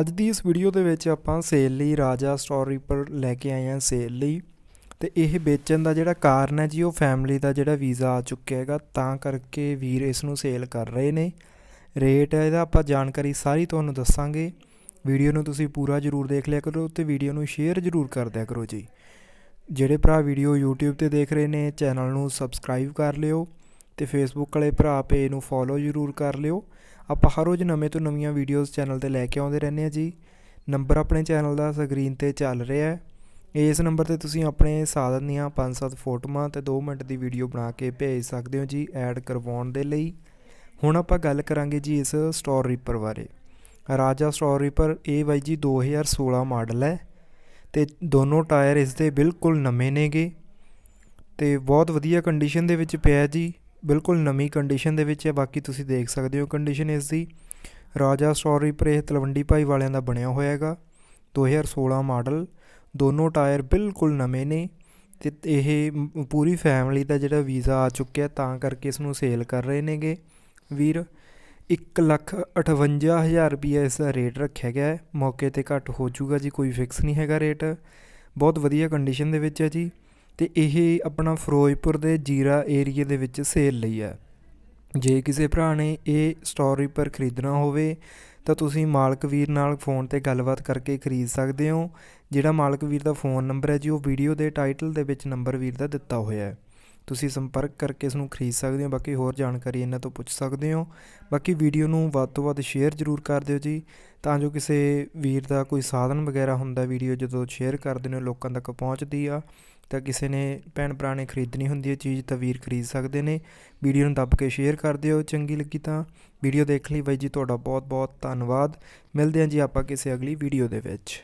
ਅੱਜ ਦੀ ਇਸ ਵੀਡੀਓ ਦੇ ਵਿੱਚ ਆਪਾਂ ਸੇਲ ਲਈ ਰਾਜਾ ਸਟੋਰ ਰੀਪਰ ਲੈ ਕੇ ਆਏ ਹਾਂ ਸੇਲ ਲਈ ਤੇ ਇਹ ਵੇਚਣ ਦਾ ਜਿਹੜਾ ਕਾਰਨ ਹੈ ਜੀ, ਉਹ ਫੈਮਿਲੀ ਦਾ ਜਿਹੜਾ ਵੀਜ਼ਾ ਆ ਚੁੱਕਿਆ ਹੈਗਾ, ਤਾਂ ਕਰਕੇ ਵੀਰ ਇਸ ਨੂੰ ਸੇਲ ਕਰ ਰਹੇ ਨੇ। ਰੇਟ ਇਹਦਾ ਆਪਾਂ ਜਾਣਕਾਰੀ ਸਾਰੀ ਤੁਹਾਨੂੰ ਦੱਸਾਂਗੇ। ਵੀਡੀਓ ਨੂੰ ਤੁਸੀਂ ਪੂਰਾ ਜ਼ਰੂਰ ਦੇਖ ਲਿਆ ਕਰੋ ਤੇ ਵੀਡੀਓ ਨੂੰ ਸ਼ੇਅਰ ਜ਼ਰੂਰ ਕਰ ਦਿਆ ਕਰੋ ਜੀ। ਜਿਹੜੇ ਭਰਾ ਵੀਡੀਓ YouTube ਤੇ ਦੇਖ ਰਹੇ ਨੇ ਚੈਨਲ ਨੂੰ ਸਬਸਕ੍ਰਾਈਬ ਕਰ ਲਿਓ। ਅਤੇ ਫੇਸਬੁੱਕ ਵਾਲੇ ਭਰਾ ਪੇਜ ਨੂੰ ਫੋਲੋ ਜ਼ਰੂਰ ਕਰ ਲਿਓ। ਆਪਾਂ ਹਰ ਰੋਜ਼ ਨਵੇਂ ਤੋਂ ਨਵੀਆਂ ਵੀਡੀਓਜ਼ ਚੈਨਲ ਤੇ ਲੈ ਕੇ ਆਉਂਦੇ ਰਹਿੰਦੇ ਹਾਂ ਜੀ। ਨੰਬਰ ਆਪਣੇ ਚੈਨਲ ਦਾ ਸਕਰੀਨ ਤੇ ਚੱਲ ਰਿਹਾ ਹੈ। ਇਸ ਨੰਬਰ ਤੇ ਤੁਸੀਂ ਆਪਣੇ ਸਾਧਨ ਦੀਆਂ 5-7 ਫੋਟੋਆਂ ਤੇ 2 ਮਿੰਟ ਦੀ ਵੀਡੀਓ ਬਣਾ ਕੇ ਭੇਜ ਸਕਦੇ ਹੋ ਜੀ ਐਡ ਕਰਵਾਉਣ ਦੇ ਲਈ। ਹੁਣ ਆਪਾਂ ਗੱਲ ਕਰਾਂਗੇ ਜੀ ਇਸ ਸਟੋਰ ਰੀਪਰ ਬਾਰੇ। ਰਾਜਾ ਸਟੋਰ ਰੀਪਰ ਇਹ ਬਾਈ ਜੀ 2016 ਮਾਡਲ ਹੈ ਤੇ ਦੋਨੋਂ ਟਾਇਰ ਇਸ ਦੇ ਬਿਲਕੁਲ ਨਵੇਂ ਨੇਗੇ। ਤੇ ਬਹੁਤ ਵਧੀਆ ਕੰਡੀਸ਼ਨ ਦੇ ਵਿੱਚ ਪਿਆ ਜੀ। ਬਿਲਕੁਲ ਨਵੀਂ ਕੰਡੀਸ਼ਨ ਦੇ ਵਿੱਚ ਹੈ, ਬਾਕੀ ਤੁਸੀਂ ਦੇਖ ਸਕਦੇ ਹੋ ਕੰਡੀਸ਼ਨ ਇਸ ਦੀ। ਰਾਜਾ ਸਟੋਰ ਰੀਪਰ ਇਹ ਤਲਵੰਡੀ ਭਾਈ ਵਾਲਿਆਂ ਦਾ ਬਣਿਆ ਹੋਇਆ ਹੈਗਾ 2016 ਮਾਡਲ, ਦੋਨੋਂ ਟਾਇਰ ਬਿਲਕੁਲ ਨਵੇਂ ਨੇ ਤੇ ਇਹ ਪੂਰੀ ਫੈਮਿਲੀ ਦਾ ਜਿਹੜਾ ਵੀਜ਼ਾ ਆ ਚੁੱਕਿਆ ਤਾਂ ਕਰਕੇ ਇਸ ਨੂੰ ਸੇਲ ਕਰ ਰਹੇ ਨੇਗੇ। ਵੀਰ 1 ਲੱਖ 58 ਹਜ਼ਾਰ ਰੁਪਈਆ ਇਸ ਦਾ ਰੇਟ ਰੱਖਿਆ ਗਿਆ ਹੈ। ਮੌਕੇ ਤੇ ਘੱਟ ਹੋ ਜਾਊਗਾ ਜੀ, ਕੋਈ ਫਿਕਸ ਨਹੀਂ ਹੈਗਾ ਰੇਟ ਬਹੁਤ ਵਧੀਆ ਕੰਡੀਸ਼ਨ ਦੇ ਵਿੱਚ ਹੈ ਜੀ। ਤੇ ਇਹ ਆਪਣਾ ਫਿਰੋਜ਼ਪੁਰ ਦੇ ਜੀਰਾ ਏਰੀਏ ਦੇ ਵਿੱਚ ਸੇਲ ਲਈ ਹੈ। ਜੇ ਕਿਸੇ ਭਰਾ ਨੇ ਇਹ ਸਟੋਰ ਰੀਪਰ ਖਰੀਦਣਾ ਹੋਵੇ, ਤਾਂ ਤੁਸੀਂ ਮਾਲਕ ਵੀਰ ਨਾਲ ਫੋਨ ਤੇ ਗੱਲਬਾਤ ਕਰਕੇ ਖਰੀਦ ਸਕਦੇ ਹੋ। ਜਿਹੜਾ ਮਾਲਕ ਵੀਰ ਦਾ ਫੋਨ ਨੰਬਰ ਹੈ ਜੀ, ਉਹ ਵੀਡੀਓ ਦੇ ਟਾਈਟਲ ਦੇ ਵਿੱਚ ਨੰਬਰ ਵੀਰ ਦਾ ਦਿੱਤਾ ਹੋਇਆ ਹੈ। ਤੁਸੀਂ ਸੰਪਰਕ ਕਰਕੇ ਇਸ ਨੂੰ ਖਰੀਦ ਸਕਦੇ ਹੋ। ਬਾਕੀ ਹੋਰ ਜਾਣਕਾਰੀ ਇਹਨਾਂ ਤੋਂ ਪੁੱਛ ਸਕਦੇ ਹੋ। ਬਾਕੀ ਵੀਡੀਓ ਨੂੰ ਵੱਧ ਤੋਂ ਵੱਧ ਸ਼ੇਅਰ ਜ਼ਰੂਰ ਕਰ ਦਿਓ ਜੀ। ਤਾਂ ਜੋ ਕਿਸੇ ਵੀਰ ਦਾ ਕੋਈ ਸਾਧਨ ਵਗੈਰਾ ਹੁੰਦਾ ਵੀਡੀਓ ਜਦੋਂ ਸ਼ੇਅਰ ਕਰਦੇ ਨੇ ਲੋਕਾਂ ਤੱਕ ਪਹੁੰਚਦੀ ਆ। ਤਾਂ ਕਿਸੇ ਨੇ ਭੈਣ ਭਰਾ ਨੇ ਖਰੀਦਣੀ ਹੁੰਦੀ ਹੈ ਚੀਜ਼ ਤਾਂ ਵੀਰ ਖਰੀਦ ਸਕਦੇ ਨੇ। ਵੀਡੀਓ ਨੂੰ ਦੱਬ ਕੇ ਸ਼ੇਅਰ ਕਰ ਦਿਓ। ਚੰਗੀ ਲੱਗੀ ਤਾਂ ਵੀਡੀਓ ਦੇਖ ਲਈ ਬਾਈ ਜੀ। ਤੁਹਾਡਾ ਬਹੁਤ ਬਹੁਤ ਧੰਨਵਾਦ। ਮਿਲਦੇ ਹਾਂ ਜੀ ਆਪਾਂ ਕਿਸੇ ਅਗਲੀ ਵੀਡੀਓ ਦੇ ਵਿੱਚ।